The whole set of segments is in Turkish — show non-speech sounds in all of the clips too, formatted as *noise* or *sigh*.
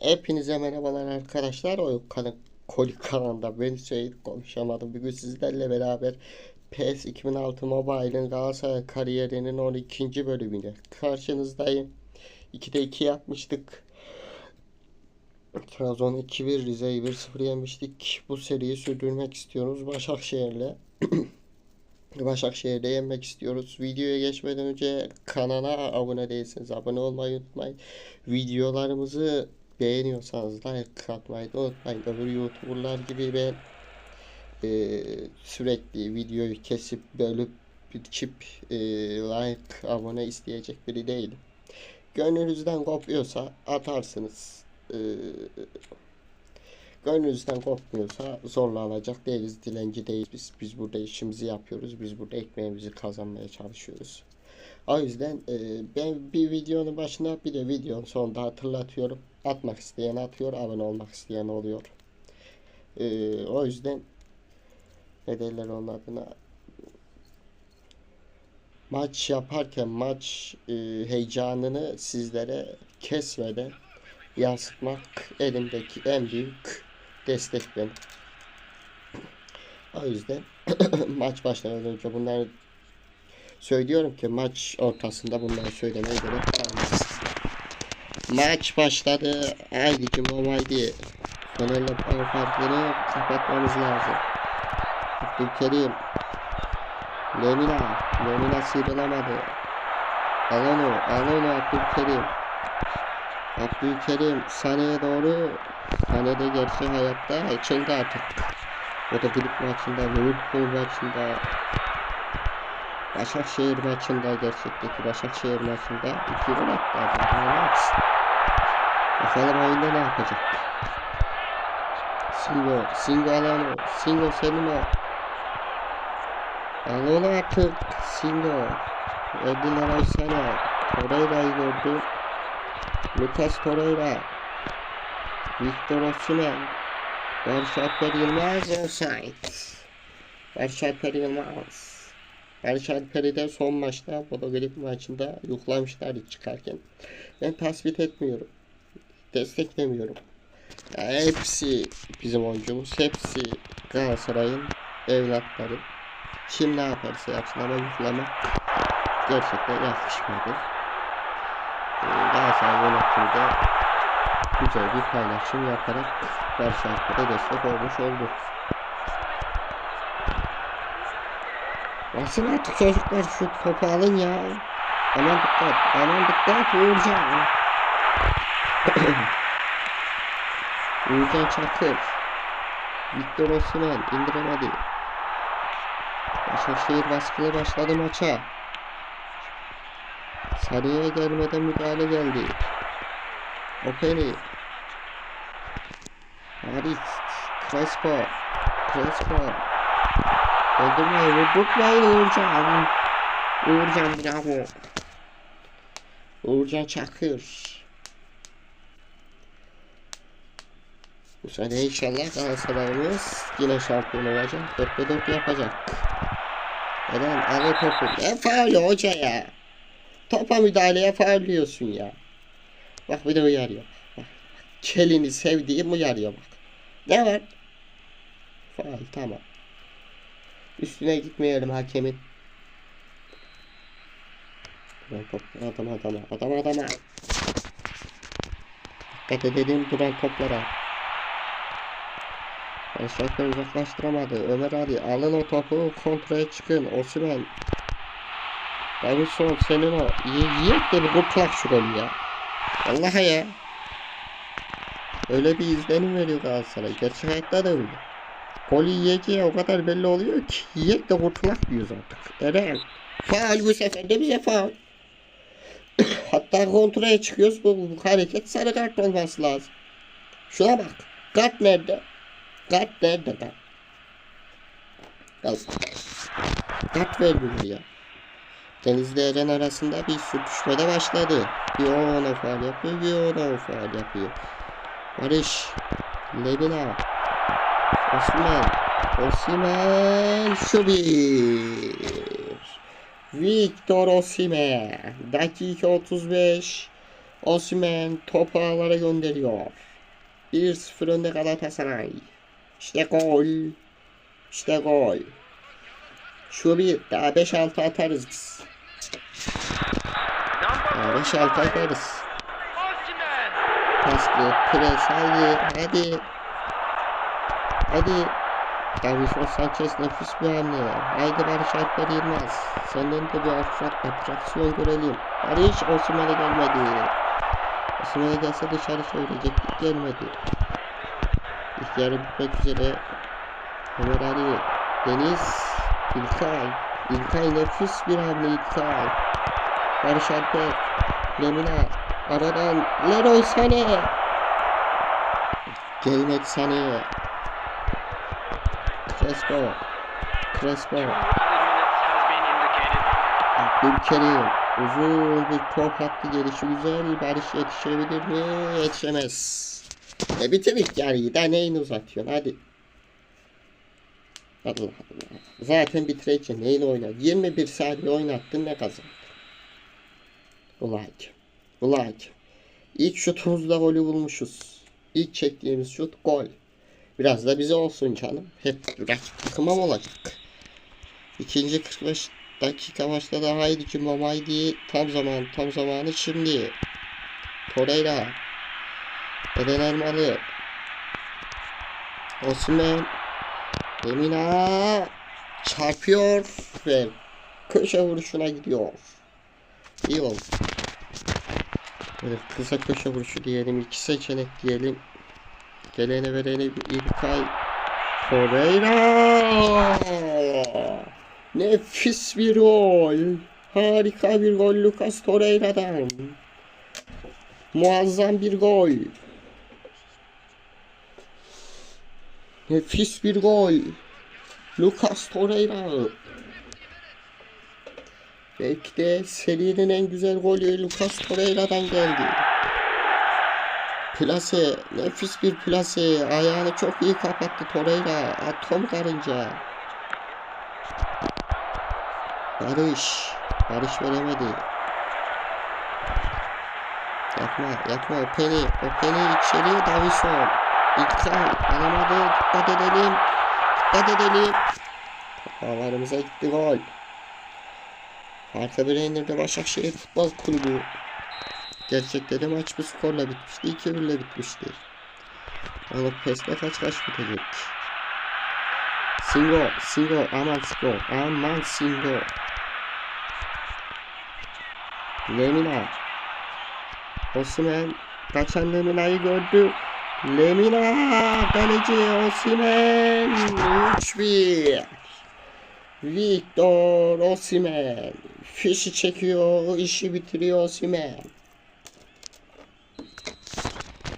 Hepinize merhabalar arkadaşlar. O kanı Kolik kanalında ben Seyit konuşamadım. Bugün sizlerle beraber PES 2006 Mobile'ın Galatasaray kariyerinin 12. bölümüyle karşınızdayım. 2'de 2 yapmıştık. Trabzon 2-1 Rize'yi 1-0 yenmiştik. Bu seriyi sürdürmek istiyoruz Başakşehir'le. *clears throat* Başakşehir'de yenmek istiyoruz. Videoya geçmeden önce kanala abone değilseniz abone olmayı unutmayın. Videolarımızı beğeniyorsanız like atmayı unutmayın. Öbür YouTuber'lar gibi ben e, sürekli videoyu kesip bölüp biçip e, like abone isteyecek biri değilim. Gönlünüzden kopuyorsa atarsınız. E, gönlünüzden kopmuyorsa zorla alacak değiliz. Dilenci değiliz biz. Biz burada işimizi yapıyoruz. Biz burada ekmeğimizi kazanmaya çalışıyoruz. O yüzden e, ben bir videonun başına bir de videonun sonunda hatırlatıyorum. Atmak isteyen atıyor, abone olmak isteyen oluyor. E, o yüzden ne derler onun adına maç yaparken maç e, heyecanını sizlere kesmeden yansıtmak elimdeki en büyük destek benim. O yüzden *clears throat* maç başlamadan önce bunları söylüyorum ki maç ortasında bunları söylemeye gerek kalmaz. Maç başladı. Haydi Mobildi. Fener'le puan farkını kapatmamız lazım. Abdülkerim. Lemina. Lemina sıyrılamadı. Alonu. Alonu Abdülkerim. Abdülkerim Sane'ye doğru. Sane de gerçek hayatta açıldı artık. O da grip maçında, Liverpool maçında, Başakşehir maçında gerçekteki Başakşehir maçında iki gol attı adam. Daha ne yapsın? Bakalım oyunda ne yapacak? Singo, Singo Alano, Singo Selino. Alano artık, Singo. Verdiler Aysana. Torreira'yı gördü. Lucas Torreira. Victor Osimhen. Barış Alper Yılmaz offside. Barış Alper Yılmaz. Barış Alper'i de son maçta Podogrip maçında yuklamışlardı çıkarken. Ben tasvip etmiyorum. Desteklemiyorum. Ya hepsi bizim oyuncumuz. Hepsi Galatasaray'ın evlatları. Kim ne yaparsa yapsın ama yuklamak gerçekten yakışmadı. Ee, Galatasaray yönetimi de güzel bir paylaşım yaparak Alper'e destek olmuş oldu. Basın artık çocuklar şu topu alın ya. Aman dikkat, aman dikkat Uğurcan. *coughs* Uğurcan Çakır. Victor Osimhen indiremedi. Başakşehir baskılı başladı maça. Sarıya gelmeden müdahale geldi. Operi. Harit. Crespo. Crespo. Öldürmeyin, vurdurtmayın Uğurcan. Uğurcan bravo. Uğurcan Çakır. Bu sene inşallah Galatasaray'ımız yine şampiyon olacak. 4'te 4 yapacak. Al o topu. Ne faulü hoca ya. Topa müdahaleye faul diyorsun ya. Bak bir de uyarıyor. Bak. Kelini sevdiğim uyarıyor bak. Ne var? Faul tamam. Üstüne gitmeyelim hakemin. Duran top adam adama adam adama. Dikkat edelim duran toplara. Başaklar uzaklaştıramadı. Ömer Ali alın o topu kontraya çıkın. Osimhen. Davidson senin o. Yiyek de bir kurtulak şu golü ya. Vallahi ya. Öyle bir izlenim veriyor Galatasaray. Gerçek hayatta da öyle. Golü yiyeceği o kadar belli oluyor ki yiyek de kurtulak diyoruz artık. Eren. Faal bu sefer de bize faal. *coughs* Hatta kontraya çıkıyoruz bu, bu hareket sarı kart olması lazım. Şuna bak. Kart nerede? Kart nerede kart? Al. Kart vermiyor ya. Denizli Eren arasında bir sürtüşmede başladı. Bir o ona faal yapıyor, bir o ona faal yapıyor. Barış. Levina. Osman. Osman şu bir. Victor Osimhen. Dakika 35. Osimhen topu ağlara gönderiyor. 1-0 önde Galatasaray. İşte gol. İşte gol. Şu bir daha 5-6 atarız biz. Daha 5-6 atarız. Paslı, pres, hadi, hadi. Hadi. Davison Sanchez nefis bir hamle. Haydi Barış Alper Yılmaz. Senden de bir atrak, atraksiyon görelim. Barış Osimhen'e gelmedi. Osimhen'e gelse dışarı çevirecektik gelmedi. Yarı bitmek üzere. Ömer Ali, Deniz, İlkay. İlkay nefis bir hamle İlkay. Barış Alper, Lemina, aradan Leroy Sané. Gelmedi Sané. Crespo. Crespo. Abdülkerim. Uzun bir top attı gelişi güzel. Barış yetişebilir mi? Yetişemez. E bitirdik yarıyı da neyini uzatıyorsun hadi. Allah Allah. Zaten bitireceksin. Neyle oynar? 21 saniye oynattın ne kazandın? Ulan hakem. İlk şutumuzda golü bulmuşuz. İlk çektiğimiz şut gol. Biraz da bize olsun canım. Hep rakip takıma olacak? İkinci 45 dakika başladı. Haydi Cumhur haydi. Tam zaman tam zamanı şimdi. Torreira. Eden Elmalı. Osman. Emina. Çarpıyor ve köşe vuruşuna gidiyor. İyi oldu. Böyle kısa köşe vuruşu diyelim. iki seçenek diyelim. Gelene verene İlkay. Torreira. Nefis bir gol. Harika bir gol Lucas Torreira'dan. Muazzam bir gol. Nefis bir gol. Lucas Torreira. Belki de serinin en güzel golü Lucas Torreira'dan geldi. Plase, nefis bir plase. Ayağını çok iyi kapattı Torreira. Atom karınca. Barış. Barış veremedi. Yapma, yapma. Peni, o peni içeriye Davison. İlkay alamadı. Dikkat edelim. Dikkat edelim. Havalarımıza gitti gol. Arka bir indirdi Başakşehir Futbol Kulübü. Gerçekte de maç bu skorla bitmişti. 2-1 ile bitmişti. Alıp pesle kaç kaç bitecek. Singo, Singo, aman Singo, aman Singo. Lemina. Osimhen kaçan Lemina'yı gördü. Lemina kaleci Osimhen 3-1. Victor Osimhen fişi çekiyor, işi bitiriyor Osimhen.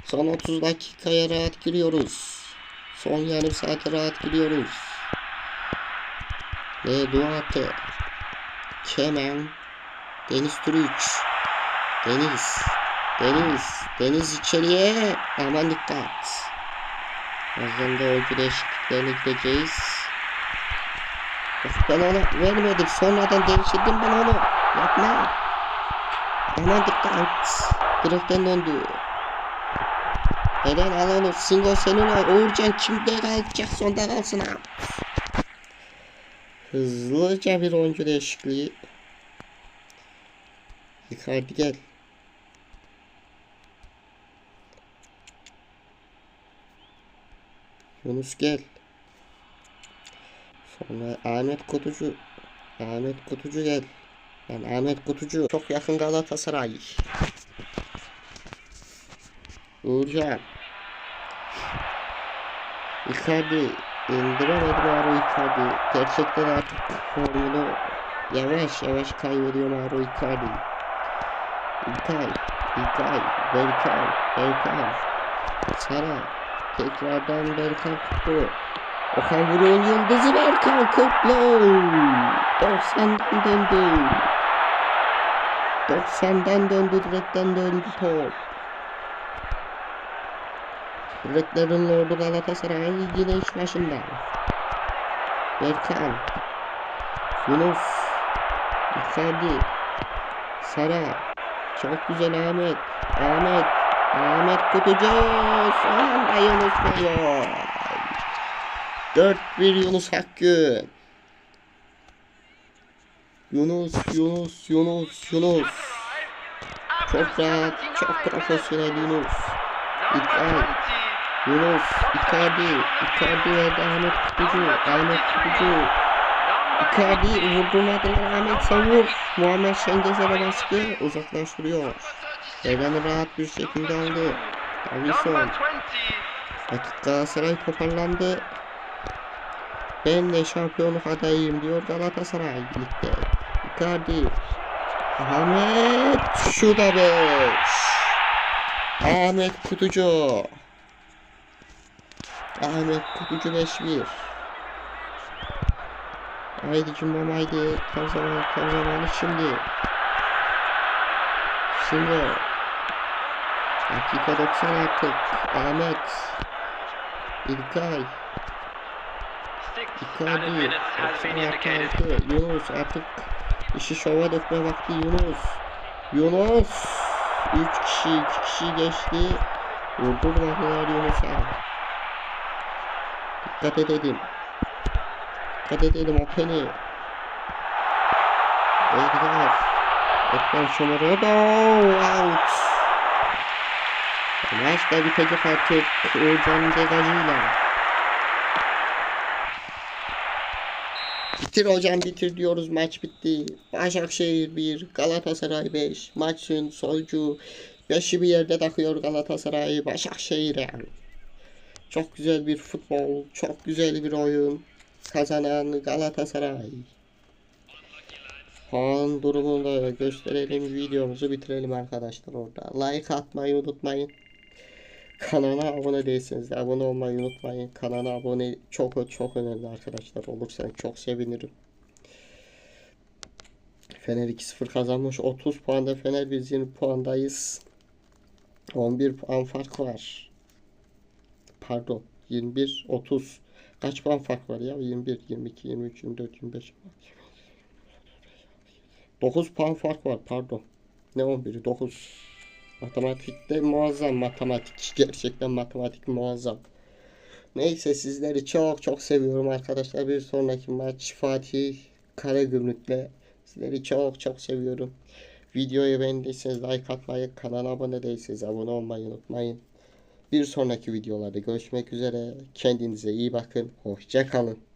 Son 30 dakikaya rahat giriyoruz. Son yarım saate rahat giriyoruz. Ve Duarte. Kemen. Deniz Türüç. Deniz. Deniz. Deniz içeriye. Aman dikkat. Da oyuncu değişikliklerine gideceğiz. Of ben ona vermedim. Sonradan değiştirdim ben onu. Yapma. Aman dikkat. Direkten döndü. Eren al onu. Singo senin o. Uğurcan kimde kalacak sonda kalsın ha. Hızlıca bir oyuncu değişikliği. Icardi gel. Yunus gel. Sonra Ahmet Kutucu. Ahmet Kutucu gel. Yani Ahmet Kutucu çok yakın Galatasaray. Uğurcan. Icardi indiremedi Mauro Icardi. Gerçekten artık formunu yavaş yavaş kaybediyor Mauro Icardi. İlkay, İlkay, Berkan, Berkan, Sara, tekrardan Berkan tuttu. Okan Buruk'un yıldızı Berkan Kutlu. 90'dan döndü. 90'dan döndü, direkten döndü top. Direklerin Lordu Galatasaray yine iş başında. Berkan, Yunus, Icardi, Sara, Çok güzel Ahmet. Ahmet. Ahmet Kutucu. Son anda Yunus geliyor. 4-1 Yunus Hakkı. Yunus, Yunus, Yunus, Yunus. Çok rahat, çok profesyonel Yunus. İlkay. Yunus, Icardi, Icardi verdi Ahmet Kutucu, Ahmet Kutucu. Icardi vurdurmadılar Ahmet sen vur. Muhammed Şengez'e baskı uzaklaştırıyor. Evren'i rahat bir şekilde aldı. Davison. Rakip Galatasaray toparlandı. Ben de şampiyonluk adayıyım diyor Galatasaray birlikte. Icardi. Ahmet şu da beş. Ahmet Kutucu. Ahmet Kutucu 5-1. Haydi cümbom haydi. Tam zamanı tam zamanı şimdi. Şimdi. Dakika 90 artık. Ahmet. İlkay. Icardi. 96 Yunus artık işi şova dökme vakti Yunus. Yunus. 3 kişi 2 kişi geçti. Vurdurmadılar Yunus'a. Dikkat edelim. Dikkat edelim o penny. Edgar. Edgar Şomar'a da out. Maç da bitecek artık Uğurcan degajıyla. Bitir hocam bitir diyoruz maç bitti. Başakşehir 1, Galatasaray 5. Maçın sonucu 5'i bir yerde takıyor Galatasaray Başakşehir'e. Çok güzel bir futbol, çok güzel bir oyun. Kazanan Galatasaray. Puan durumunu da gösterelim. Videomuzu bitirelim arkadaşlar orada. Like atmayı unutmayın. Kanala abone değilseniz de abone olmayı unutmayın. Kanala abone çok çok önemli arkadaşlar. Olursanız çok sevinirim. Fener 2-0 kazanmış. 30 puanda Fener biz 20 puandayız. 11 puan fark var. Pardon. 21 30. Kaç puan fark var ya? 21 22 23 24 25 9 puan fark var pardon. Ne 11'i 9. Matematikte muazzam matematik. *laughs* Gerçekten matematik muazzam. Neyse sizleri çok çok seviyorum arkadaşlar. Bir sonraki maç Fatih Karagümrük'le. Sizleri çok çok seviyorum. Videoyu beğendiyseniz like atmayı, kanala abone değilseniz abone olmayı unutmayın. Bir sonraki videolarda görüşmek üzere. Kendinize iyi bakın. Hoşça kalın.